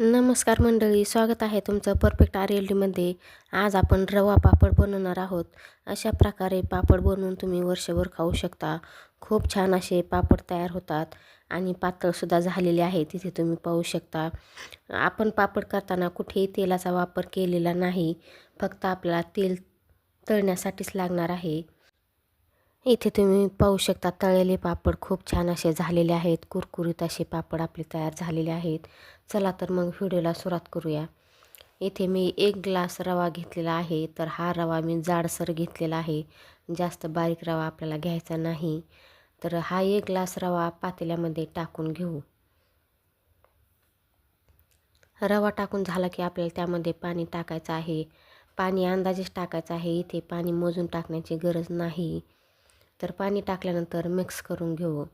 नमस्कार मंडळी स्वागत आहे तुमचं परफेक्ट आर एल डीमध्ये आज आपण रवा पापड बनवणार आहोत. अशा प्रकारे पापड बनवून तुम्ही वर्षभर खाऊ शकता. खूप छान असे पापड तयार होतात आणि पातळसुद्धा झालेले आहे तिथे तुम्ही पाहू शकता. आपण पापड करताना कुठेही तेलाचा वापर केलेला नाही. फक्त आपल्याला तेल तळण्यासाठीच लागणार आहे. इथे तुम्ही पाहू शकता तळलेले पापड खूप छान असे झालेले आहेत. कुरकुरीत असे पापड आपले तयार झालेले आहेत. चला तर मग व्हिडिओला सुरुवात करूया. इथे मी एक ग्लास रवा घेतलेला आहे तर हा रवा मी जाडसर घेतलेला आहे. जास्त बारीक रवा आपल्याला घ्यायचा नाही. तर हा एक ग्लास रवा पातेल्यामध्ये टाकून घेऊ. रवा टाकून झाला की आपल्याला त्यामध्ये पाणी टाकायचं आहे. पाणी अंदाजेच टाकायचं आहे. इथे पाणी मोजून टाकण्याची गरज नाही. तर पाणी टाकल्यानंतर मिक्स करून घेऊ.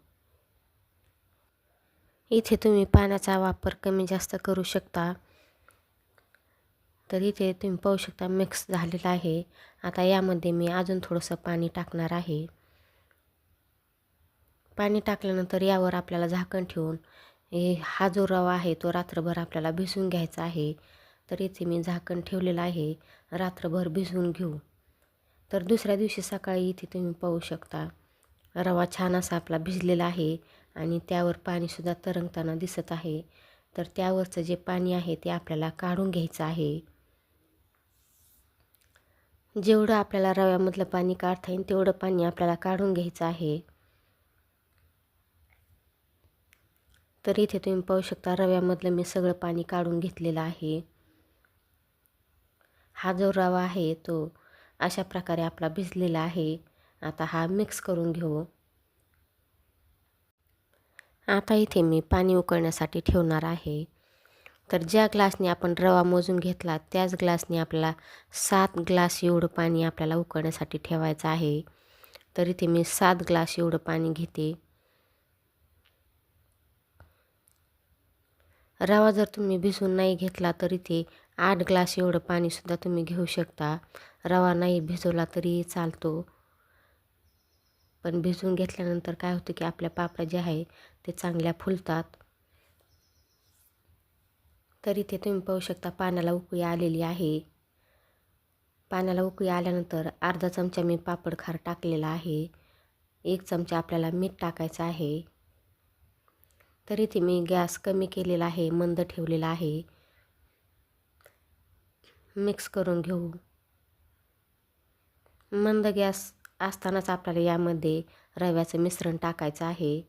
इथे तुम्ही पाण्याचा वापर कमी जास्त करू शकता. तर इथे तुम्ही पाहू शकता मिक्स झालेला आहे. आता यामध्ये मी अजून थोडंसं पाणी टाकणार आहे. पाणी टाकल्यानंतर यावर आपल्याला झाकण ठेवून हे हा जो रवा आहे तो रात्रभर आपल्याला भिजवून घ्यायचा आहे. तर इथे मी झाकण ठेवलेलं आहे. रात्रभर भिजवून घेऊ. तर दुसऱ्या दिवशी सकाळी इथे तुम्ही पाहू शकता. रवा छान असा आपला भिजलेला आहे आणि त्यावर पाणीसुद्धा तरंगताना दिसत आहे. तर त्यावरचं जे पाणी आहे ते आपल्याला काढून घ्यायचं आहे. जेवढं आपल्याला रव्यामधलं पाणी काढता येईल तेवढं पाणी आपल्याला काढून घ्यायचं आहे. तर इथे तुम्ही पाहू शकता रव्यामधलं मी सगळं पाणी काढून घेतलेलं आहे. हा जो रवा आहे तो अशा प्रकारे आपला भिजलेला आहे. आता हा मिक्स करून घेऊ. आता इथे मी पाणी उकळण्यासाठी ठेवणार आहे. तर ज्या ग्लासने आपण रवा मोजून घेतला त्याच ग्लासने आपल्याला सात ग्लास एवढं पाणी आपल्याला उकळण्यासाठी ठेवायचं आहे. तर इथे मी सात ग्लास एवढं पाणी घेते. रवा जर तुम्ही भिजून नाही घेतला तर इथे आठ ग्लास एवढं पाणीसुद्धा तुम्ही घेऊ शकता. रवा नाही भिजवला तरी चालतो. पण भिजवून घेतल्यानंतर काय होतं की आपल्या पापड्या जे आहे ते चांगल्या फुलतात. तरी ते तुम्ही पाहू शकता पाण्याला उकळी आलेली आहे. पाण्याला उकळी आल्यानंतर अर्धा चमचा मी पापड खार टाकलेला आहे. एक चमचा आपल्याला मीठ टाकायचं आहे. तरी ते मी गॅस कमी केलेला आहे मंद ठेवलेला आहे. मिक्स करून घेऊ. मंद गॅस असतानाच आपल्याला यामध्ये रव्याचं मिश्रण टाकायचं आहे.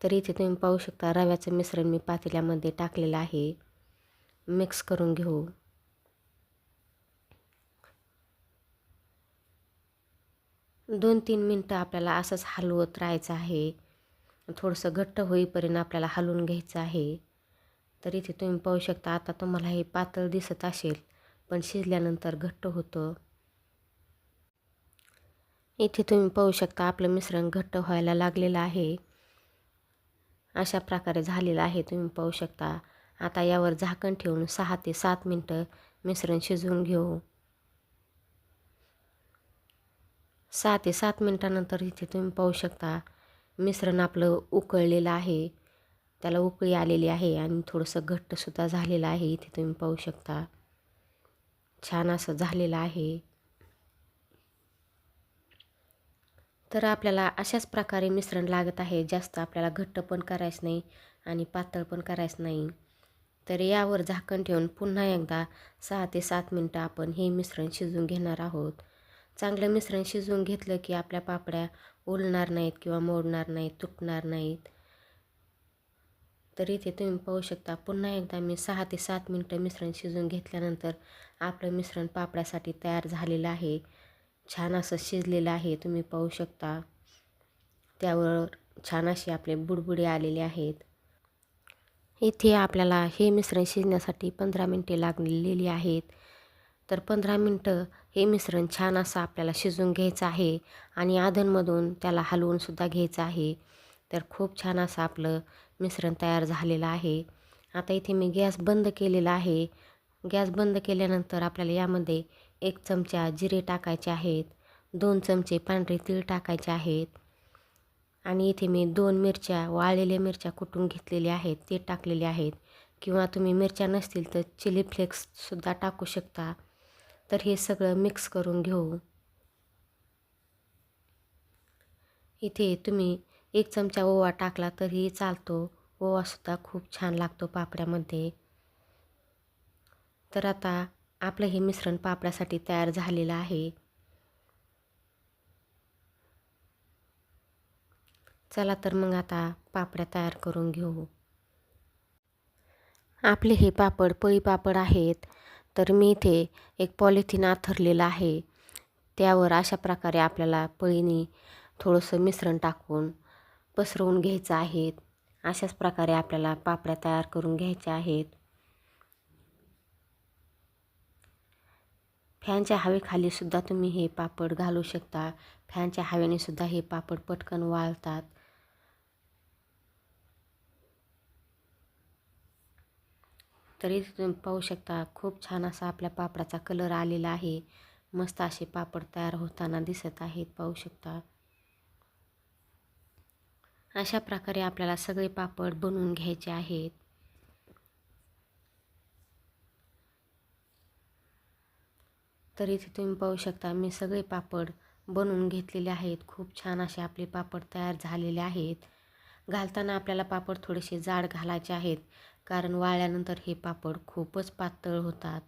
तर इथे तुम्ही पाहू शकता रव्याचं मिश्रण मी पातेल्यामध्ये टाकलेलं आहे. मिक्स करून घेऊ. दोन तीन मिनटं आपल्याला असंच हलवत राहायचं आहे. थोडंसं घट्ट होईपर्यंत आपल्याला हलवून घ्यायचं आहे. तर इथे तुम्ही पाहू शकता आता तुम्हाला हे पातळ दिसत असेल पण शिजल्यानंतर घट्ट होतं. इथे तुम्ही पाहू शकता आपलं मिश्रण घट्ट व्हायला लागलेलं आहे. अशा प्रकारे झालेलं आहे तुम्ही पाहू शकता. आता यावर झाकण ठेवून सहा ते सात मिनटं मिश्रण शिजवून घेऊ. सहा ते सात मिनटानंतर इथे तुम्ही पाहू शकता मिश्रण आपलं उकळलेलं आहे. त्याला उकळी आलेली आहे आणि थोडंसं घट्टसुद्धा झालेलं आहे. इथे तुम्ही पाहू शकता. छान असं झालेलं आहे. तर आपल्याला अशाच प्रकारे मिश्रण लागत आहे. जास्त आपल्याला घट्ट पण करायचं नाही आणि पातळ पण करायचं नाही. तर यावर झाकण ठेवून पुन्हा एकदा सहा ते सात मिनटं आपण हे मिश्रण शिजवून घेणार आहोत. चांगलं मिश्रण शिजवून घेतलं की आपल्या पापड्या ओलणार नाहीत किंवा मोडणार नाहीत तुटणार नाहीत. तर इथे तुम्ही पाहू शकता पुन्हा एकदा मी सहा ते सात मिनटं मिश्रण शिजवून घेतल्यानंतर आपलं मिश्रण पापड्यासाठी तयार झालेलं आहे. छान असं शिजलेलं आहे तुम्ही पाहू शकता. त्यावर छान असे आपले बुडबुडे आलेले आहेत. इथे आपल्याला हे मिश्रण शिजण्यासाठी पंधरा मिनटे लागलेली आहेत. तर पंधरा मिनटं हे मिश्रण छान असं आपल्याला शिजून घ्यायचं आहे आणि आधनमधून त्याला हलवूनसुद्धा घ्यायचं आहे. तर खूप छान असं आपलं मिश्रण तयार झालेलं आहे. आता इथे मी गॅस बंद केलेला आहे. गॅस बंद केल्यानंतर आपल्याला यामध्ये एक चमचा जिरे टाकायचे आहेत. दोन चमचे पांढरे तीळ टाकायचे आहेत. आणि इथे मी दोन मिरच्या वाळलेल्या मिरच्या कुटून घेतलेल्या आहेत. ते टाकलेले आहेत. किंवा तुम्ही मिरच्या नसतील तर चिली फ्लेक्ससुद्धा टाकू शकता. तर हे सगळं मिक्स करून घेऊ. इथे तुम्ही एक चमचा ओवा टाकला तरीही चालतो. ओवासुद्धा खूप छान लागतो पापड्यामध्ये. तर आता आपलं हे मिश्रण पापड्यासाठी तयार झालेलं आहे. चला तर मग आता पापड्या तयार करून घेऊ. आपले हे पापड पळी पापड आहेत तर मी इथे एक पॉलिथिन आथरलेलं आहे. त्यावर अशा प्रकारे आपल्याला पळीनी थोडंसं मिश्रण टाकून पसरवून घ्यायचं आहेत. अशाच प्रकारे आपल्याला पापड्या तयार करून घ्यायच्या आहेत. फॅनच्या हवेखाली सुद्धा तुम्ही हे पापड घालू शकता. फॅनच्या हवेने सुद्धा हे पापड पटकन वाळतात. तरी तुम्ही पाहू शकता खूप छान असा आपल्या पापडाचा कलर आलेला आहे. मस्त असे पापड तयार होताना दिसत आहेत पाहू शकता. अशा प्रकारे आपल्याला सगळे पापड बनवून घ्यायचे आहेत. तर इथे तुम्ही पाहू शकता मी सगळे पापड बनवून घेतलेले आहेत. खूप छान असे आपले पापड तयार झालेले आहेत. घालताना आपल्याला पापड थोडेसे जाड घालायचे आहेत कारण वाळल्यानंतर हे पापड खूपच पातळ होतात.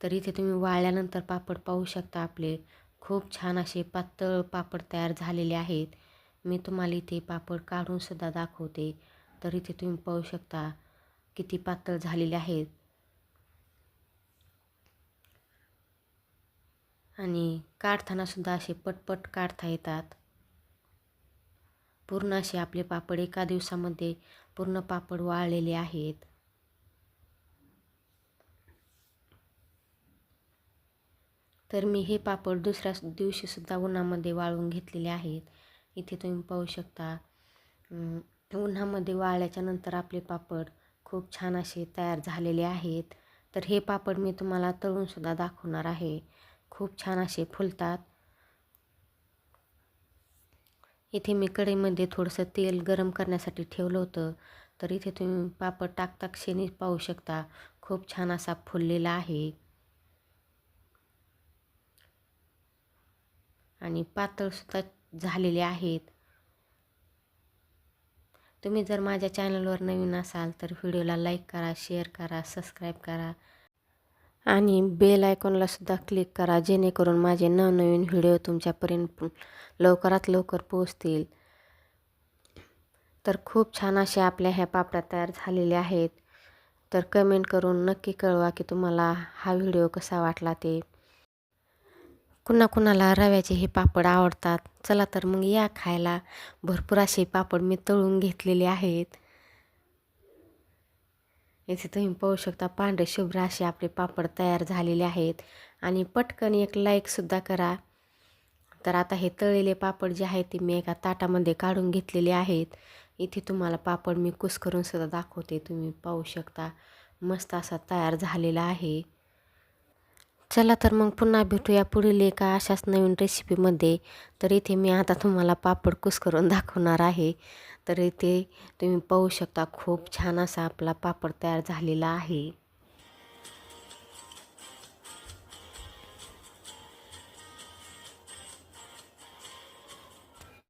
तर इथे तुम्ही वाळल्यानंतर पापड पाहू शकता आपले खूप छान असे पातळ पापड तयार झालेले आहेत. मी तुम्हाला इथे पापड काढूनसुद्धा दाखवते. तर इथे तुम्ही पाहू शकता किती पातळ झालेले आहेत. आणि काढतानासुद्धा असे पटपट काढता येतात. पूर्ण असे आपले पापड एका दिवसामध्ये पूर्ण पापड वाळलेले आहेत. तर मी हे पापड दुसऱ्या दिवशीसुद्धा उन्हामध्ये वाळवून घेतलेले आहेत. इथे तुम्ही पाहू शकता. उन्हामध्ये वाळल्याच्या नंतर आपले पापड खूप छान असे तयार झालेले आहेत. तर हे पापड मी तुम्हाला तळूनसुद्धा दाखवणार आहे. खूप छान असे फुलतात. इथे मी कढईमध्ये थोडंसं तेल गरम करण्यासाठी ठेवलं होतं. तर इथे तुम्ही पापड टाकता क्षणी पाहू शकता. खूप छान असा फुललेला आहे. आणि पातळसुद्धा झालेले आहेत. तुम्ही जर माझ्या चॅनलवर नवीन असाल तर व्हिडिओला लाईक करा शेअर करा सबस्क्राईब करा आणि बेल आयकॉनला सुद्धा क्लिक करा जेणेकरून माझे नवनवीन व्हिडिओ तुमच्यापर्यंत लवकरात लवकर पोहोचतील. तर खूप छान असे आपल्या ह्या पापड्या तयार झालेल्या आहेत. तर कमेंट करून नक्की कळवा की तुम्हाला हा व्हिडिओ कसा वाटला ते. कुणा कुणाला रव्याचे हे पापड आवडतात? चला तर मग या खायला. भरपूर असे पापड मी तळून घेतलेले आहेत. इथे तुम्ही पाहू शकता पांढरे शुभ्र असे आपले पापड तयार झालेले आहेत. आणि पटकन एक लाईकसुद्धा करा. तर आता हे तळलेले पापड जे आहेत ते मी एका ताटामध्ये काढून घेतलेले आहेत. इथे तुम्हाला पापड मी कुस करून सुद्धा दाखवते. तुम्ही पाहू शकता. मस्त असा तयार झालेला आहे. चला तर मग पुन्हा भेटूया पुढील एका अशाच नवीन रेसिपीमध्ये तर इथे मी आता तुम्हाला पापड कुस करून दाखवणार आहे. तर इथे तुम्ही पाहू शकता खूप छान असा आपला पापड तयार झालेला आहे.